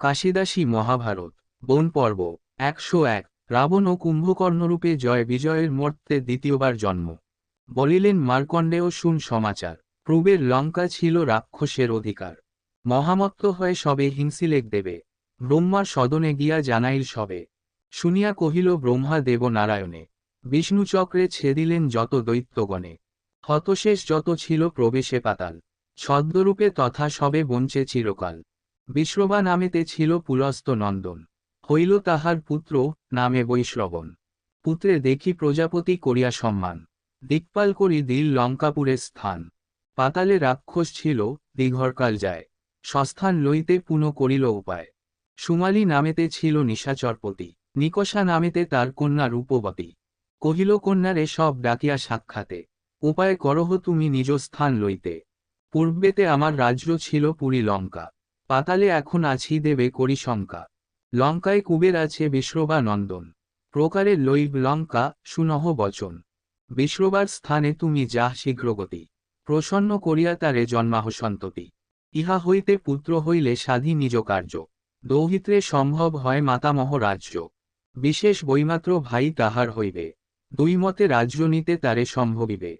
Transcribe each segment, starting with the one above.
কাশিদাসী মহাভারত, বন পর্ব, একশো এক, রাবণ ও কুম্ভকর্ণরূপে জয় বিজয়ের মর্তে দ্বিতীয়বার জন্ম। বলিলেন মার্কণ্ডেয় শুন সমাচার পূর্বের লঙ্কা ছিল রাক্ষসের অধিকার। মহামত্ত হয়ে সবে হিংসিলেক দেবে, ব্রহ্মার সদনে গিয়া জানাইল সবে। শুনিয়া কহিল ব্রহ্মা দেব নারায়ণে বিষ্ণুচক্রে ছেদিলেন যত দৈত্যগণে। হতশেষ যত ছিল প্রবেশে পাতাল, ছদ্মরূপে তথা সবে বঞ্চে চিরকাল। বিশ্রবা নামেতে ছিল পুলস্ত নন্দন। হইল তাহার পুত্র নামে বৈশ্রবণ পুত্রে দেখি প্রজাপতি করিয়া সম্মান। দিকপাল করি দিল লঙ্কাপুরের স্থান। পাতালে রাক্ষস ছিল, দীঘরকাল যায়। সস্থান লইতে পুনঃ করিল উপায়। সুমালি নামেতে ছিল নিশাচরপতি। নিকষা নামেতে তার কন্যা রূপবতী। কহিল, কন্যারে, সব ডাকিয়া সাক্ষাতে। উপায় করহ তুমি নিজ স্থান লইতে। পূর্বেতে আমার রাজ্য ছিল পুরী লঙ্কা। পাতালে এখন আছি দেবে করি শঙ্কা। লঙ্কায় কুবের আছে বিশ্রবা নন্দন। প্রকারে লইব লঙ্কা, সুনহ বচন। বিশ্রবার স্থানে তুমি যাহ শীঘ্রগতি। প্রসন্ন করিয়া তারে জন্মাহ সন্ততি। ইহা হইতে পুত্র হইলে সাধি নিজ কার্য। দৌহিত্রে সম্ভব হয় মাতামহ রাজ্য। বিশেষ বৈমাত্র ভাই তাহার হইবে। দুই মতে রাজ্য নিতে তারে সম্ভবিবে।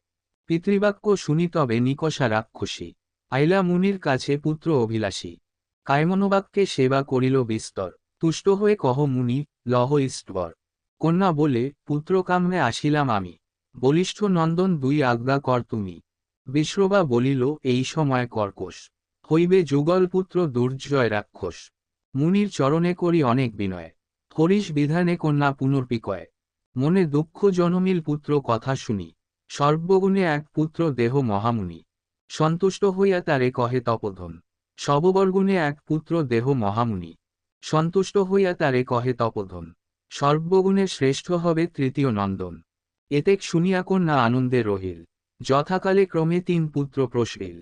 পিতৃবাক্য শুনি তবে নিকষা রাক্ষসী। আইলা মুনির কাছে পুত্র অভিলাষী। কায়মনোবাক্যে সেবা করিল বিস্তর। তুষ্ট হয়ে কহ, মুনি, লহ ইষ্টবর। কন্যা বলে পুত্রকাম্যে আসিলাম আমি। বলিষ্ঠ নন্দন দুই আজ্ঞা কর তুমি। বিশ্রবা বলিল, এই সময় কর্কশ। হইবে যুগল পুত্র দুর্জয় রাক্ষস। মুনির চরণে করি অনেক বিনয়। হরিশ বিধানে কন্যা পুনর্পিকয় মনে দুঃখ জনমিল পুত্র কথা শুনি। সর্বগুণে এক পুত্র দেহ মহামুনি। সন্তুষ্ট হইয়া তারে কহে তপধন। সববর্গুণে এক পুত্র দেহ মহামুনি। সন্তুষ্ট হইয়া তারে কহে তপধন, সর্বগুণে শ্রেষ্ঠ হবে তৃতীয় নন্দন। এতেক শুনিয়া কন্যা আনন্দে রহিল, যথাকালে ক্রমে তিন পুত্র প্রসরিল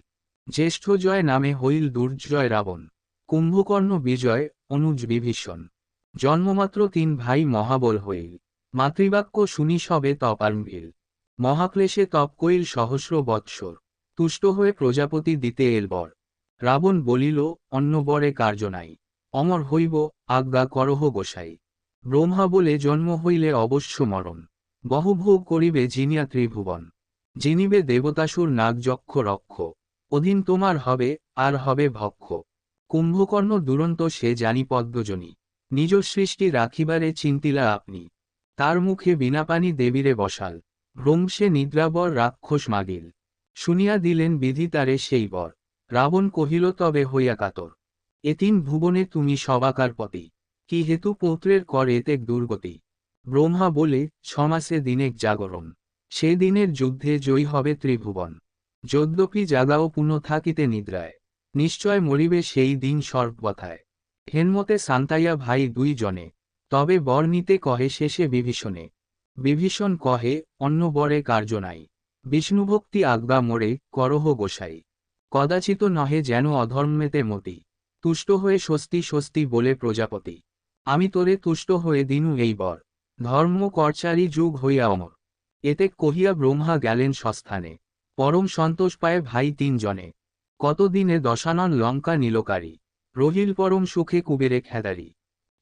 জ্যেষ্ঠ জয় নামে হইল দুর্জয় রাবণ, কুম্ভকর্ণ বিজয় অনুজ বিভীষণ। জন্মমাত্র তিন ভাই মহাবল হইল, মাতৃবাক্য শুনি সবে তপ আরম্ভিল। মহাক্লেশে তপ কইল সহস্র বৎসর, তুষ্ট হয়ে প্রজাপতি দিতে এল বর। রাবণ বলিল, অন্য বরে কার্য নাই। অমর হইব, আজ্ঞা করহ গোসাই। ব্রহ্মা বলে জন্ম হইলে অবশ্য মরণ। বহুভোগ করিবে জিনিয়া ত্রিভুবন। জিনিবে দেবতাসুর নাগযক্ষ রক্ষ। অধীন তোমার হবে, আর হবে ভক্ষ। কুম্ভকর্ণ দুরন্ত সে জানি পদ্মজনী। নিজ সৃষ্টি রাখিবারে চিন্তিলা আপনি। তার মুখে বিনাপানি দেবীরে বসাল। ভ্রংশে নিদ্রাবর রাক্ষস মাগিল। শুনিয়া দিলেন বিধি তারে সেই বর। রাবণ কহিল, তবে হইয়া কাতর। এতিন ভুবনে তুমি সবাকার পতি। কি হেতু পৌত্রের কর এতেক দুর্গতি? ব্রহ্মা বলে, ছমাসে দিনেক জাগরণ। সে দিনের যুদ্ধে জয়ী হবে ত্রিভুবন। যদ্যপি জাগাও পুনঃ থাকিতে নিদ্রায়। নিশ্চয় মরিবে সেই দিন সর্বথায় হেনমতে সান্তাইয়া ভাই দুই জনে, তবে বর নিতে কহে শেষে বিভীষণে। বিভীষণ কহে, অন্য বরে কার্য নাই। বিষ্ণুভক্তি আজ্ঞা মোরে, করহ গোসাই। কদাচিত নহে যেন অধর্মেতে মতি। তুষ্ট হয়ে স্বস্তি স্বস্তি বলে প্রজাপতি। আমি তোরে তুষ্ট হয়ে দিনু এই বর। ধর্ম কর্চারী যুগ হইয়া অমর। এতে কহিয়া ব্রহ্মা গেলেন সস্থানে। পরম সন্তোষ পায় ভাই তিনজনে। কতদিনে দশানন লঙ্কা নীলকারী। রহিল পরম সুখে কুবেরে খেদারি।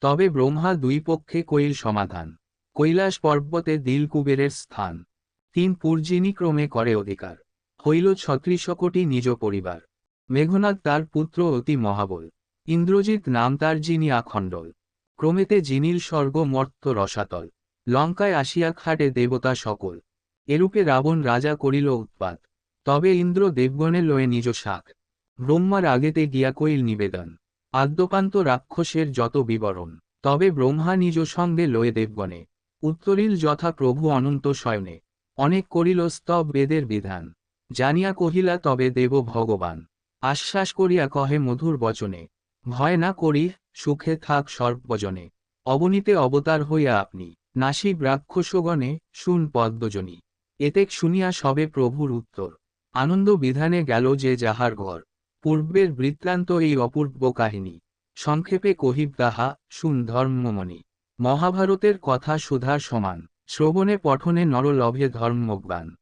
তবে ব্রহ্মা দুই পক্ষে কইল সমাধান। কৈলাস পর্বতে দিল কুবেরের স্থান। তিন পূর্জিনী ক্রমে করে অধিকার। হইল ছত্রিশ কোটি নিজ পরিবার। মেঘনাথ তার পুত্র অতি মহাবল। ইন্দ্রজিৎ নাম তার যিনি আখণ্ডল। ক্রমেতে জিনিল স্বর্গ মর্ত রসাতল। লঙ্কায় আসিয়া খাটে দেবতা সকল। এরূপে রাবণ রাজা করিল উৎপাত। তবে ইন্দ্র দেবগণে লয়ে নিজ শাক। ব্রহ্মার আগেতে গিয়া কইল নিবেদন। আদ্যপান্ত রাক্ষসের যত বিবরণ। তবে ব্রহ্মা নিজ সঙ্গে লয়ে দেবগণে। উত্তরিল যথা প্রভু অনন্ত শয়নে। অনেক করিল স্তব বেদের বিধান। জানিয়া কহিলা, তবে দেব ভগবান। আশ্বাস করিয়া কহে মধুর বচনে, ভয় না করি সুখে থাক সর্বজনে। অবনীতে অবতার হইয়া আপনি। নাসিব রাক্ষসগণে শুন পদ্মজনী। এতেক শুনিয়া সবে প্রভুর উত্তর। আনন্দ বিধানে গেল যে যাহার ঘর। পূর্বের বৃত্তান্ত এই অপূর্ব কাহিনী। সংক্ষেপে কহিব তাহা, শুন ধর্মমণি। মহাভারতের কথা সুধার সমান। শ্রবণে পঠনে নরলভে ধর্মজ্ঞান।